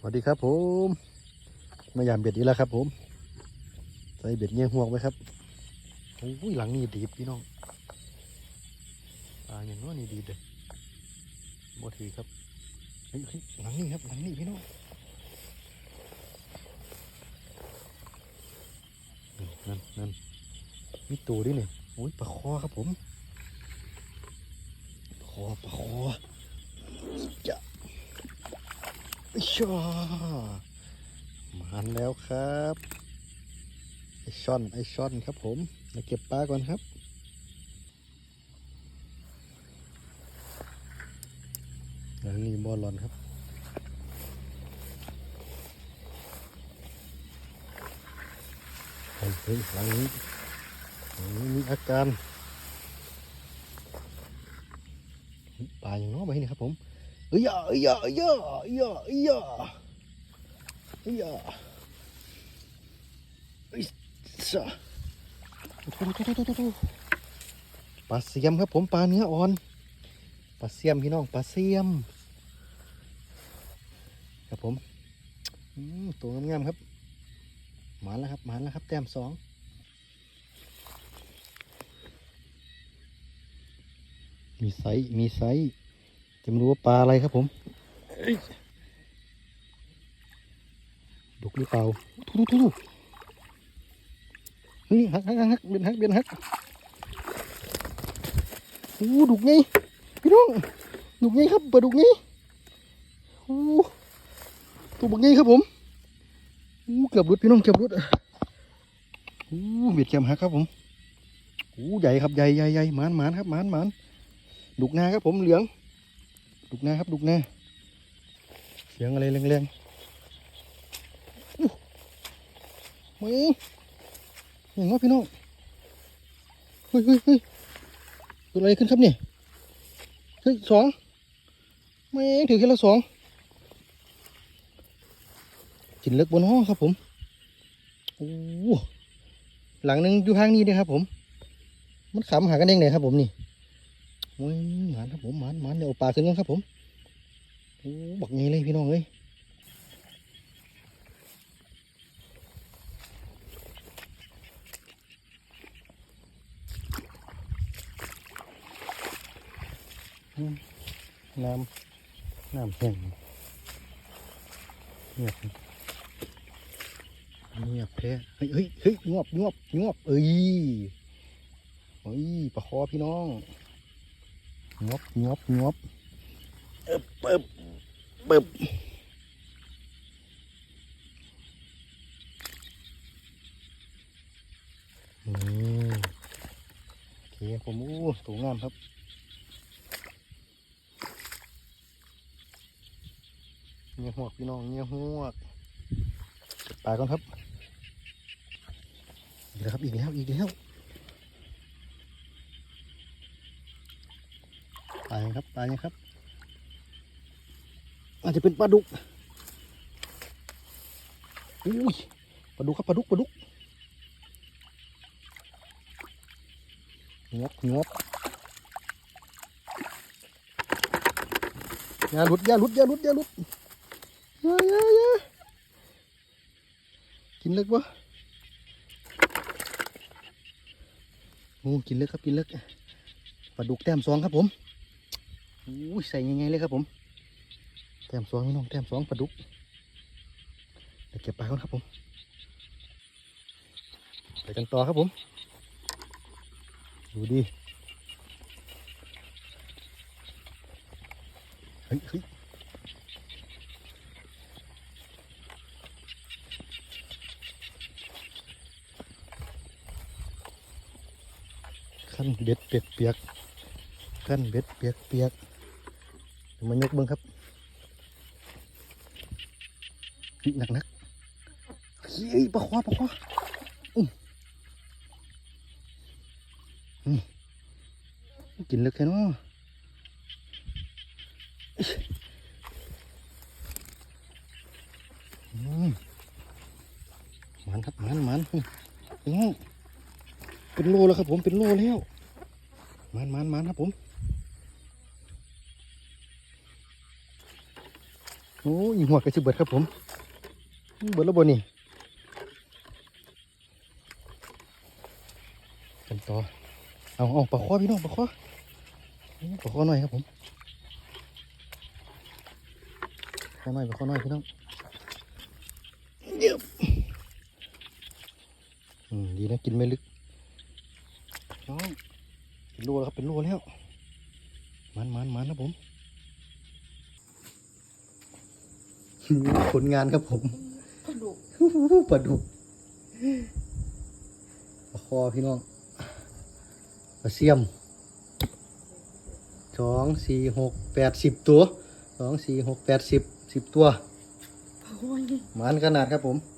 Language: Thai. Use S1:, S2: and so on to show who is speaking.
S1: สวัสดีครับผมมายามเบ็ดอีกแล้วครับผม ใส่เบ็ดเงี้ยห่วงไว้ครับโอ้ยหลังนี่ดีดพี่น้องปลาอย่างน้อยนี่ดีดเลยโมทีครับเฮ้ยหลังนี่ครับหลังนี่พี่น้องนั่นนั่นมีตัวด้วยเนี่ยโอ้ยปลาคอครับผมปลาคอปลาคอจะอิ ชามาแล้วครับไอช่อนไอช่อนครับผมมาเก็บปลาก่อนครับแล้วนี่บอลลอนครับเฮ้เฮ้ยหลังนี้หลังนี้มีอาการปลาอย่างน้อยไปนี่ครับผม เอ้ยอะเอ้ยอะเอ้ยอะเอ้ยอะเอ้ยอะเอ้ยอะเอ้ยสะโถ่โถ่โถ่โถ่โถ่ปลาเสียมครับผมปลาเนื้ออ่อนปลาเสียมพี่น้องปลาเสียม ครับผมอืมตัวงามๆครับหมาแล้วครับหมาแล้วครับ แต้มสองมีไซส์มีไซส์ จะไม่รู้ว่าปลาอะไรครับผมเอ้ยดุกหรือเปล่าทุทุทุนี่หักหักหักหักเบียนหักเบียนหักโอ้ดุกไงพี่น้องดุกไงครับปลาดุกไงโอ้ตัวบักไงครับผมโอ้เกือบรุดพี่น้องเกือบรุดโอ้เบียดแกมหักครับผมโอ้ใหญ่ครับใหญ่ใหญ่ใหญ่หมานหมานครับหมานหมานดุกนาครับผมเหลือง ดุกหน้าครับดุกหน้าเสียงอะไรแรงๆมึงอย่างว่าพี่น้องเฮ้ยเฮ้ยเฮ้ยเกิดอะไรขึ้นครับเนี่ยเฮ้ยสองไม่งถือแค่ละสองกินเล็กบนห้องครับผมโอ้หลังหนึ่งอยู่ทางนี้นะครับผม มันขำหากันเองเลยครับผมนี่ โอ้ยหมานครับผมหมานหมานเดี๋ยวเอาปลาขึ้นก่อนครับผมโอ้บักนี้เลยพี่น้องเอ้ยอืมน้ำน้ำแห้งเงียบเงียบแท้เฮ้ยเฮ้ยเฮ้ยงวบงวบงวบเอ้ยเฮ้ยปลาคอพี่น้อง งบงบงบเอบเอบเอบนี่โอเคผมอู้ตัวงามครับเงี้ยหวกพี่น้องเงี้ยหวกเก็บปลาก่อนครับอีกแล้วครับอีกแล้วอีกแล้ว ปลายครับปลายังครับ อาจจะเป็นปลาดุกอุ้ยปลาดุกครับปลาดุกปลาดุกงบงบอย่าหลุดอย่าหลุดอย่าหลุดอย่าหลุดอย่าอย่าอย่ากินเล็กวะโอ้กินเล็กครับกินเล็กปลาดุกแต้มสองครับผม อุ้ใส่ยังไงเลยครับผมแต้มสองพี่น้องแต้มสองปลาดุกเดี๋ยวเก็บปลาก่อนครับผมไปกันต่อครับผม ดูดิเฮ้ยเฮ้ยขั้นเบ็ดเปียกเปียกขั้นเบ็ดเปียกเปียก มายกเบิ้งครับหนักนักเฮ้ยปลาควาปลาควาอุ้มอืมกินเล็กแค่น้ออิ๊ยอืมมันครับมันมันอืมเป็นโลแล้วครับผมเป็นโลแล้วมันมันมันครับผม โอ้อ้ยหัวกระสิบเบิดครับผม เบิดแล้วบนนี่กันต่อ เอาเอาปลาคอพี่น้องปลาคอปลาคอหน่อยครับผมปลาคอหน่อยปลาคอหน่อยพี่น้องเดี๋ยวอืมดีนะกินไม่ลึกน้องเป็นโลแล้วครับเป็นโลแล้วมันมันมันครับผม ผลงานครับผม
S2: กระดูก
S1: ปลาดุกปลาคอพี่น้องปลาเสียมสองสี่หกแปดสิบตัวสองสี่หกแปดสิบสิบตัว
S2: โอ้ย
S1: หมันขนาดครับผม
S2: โ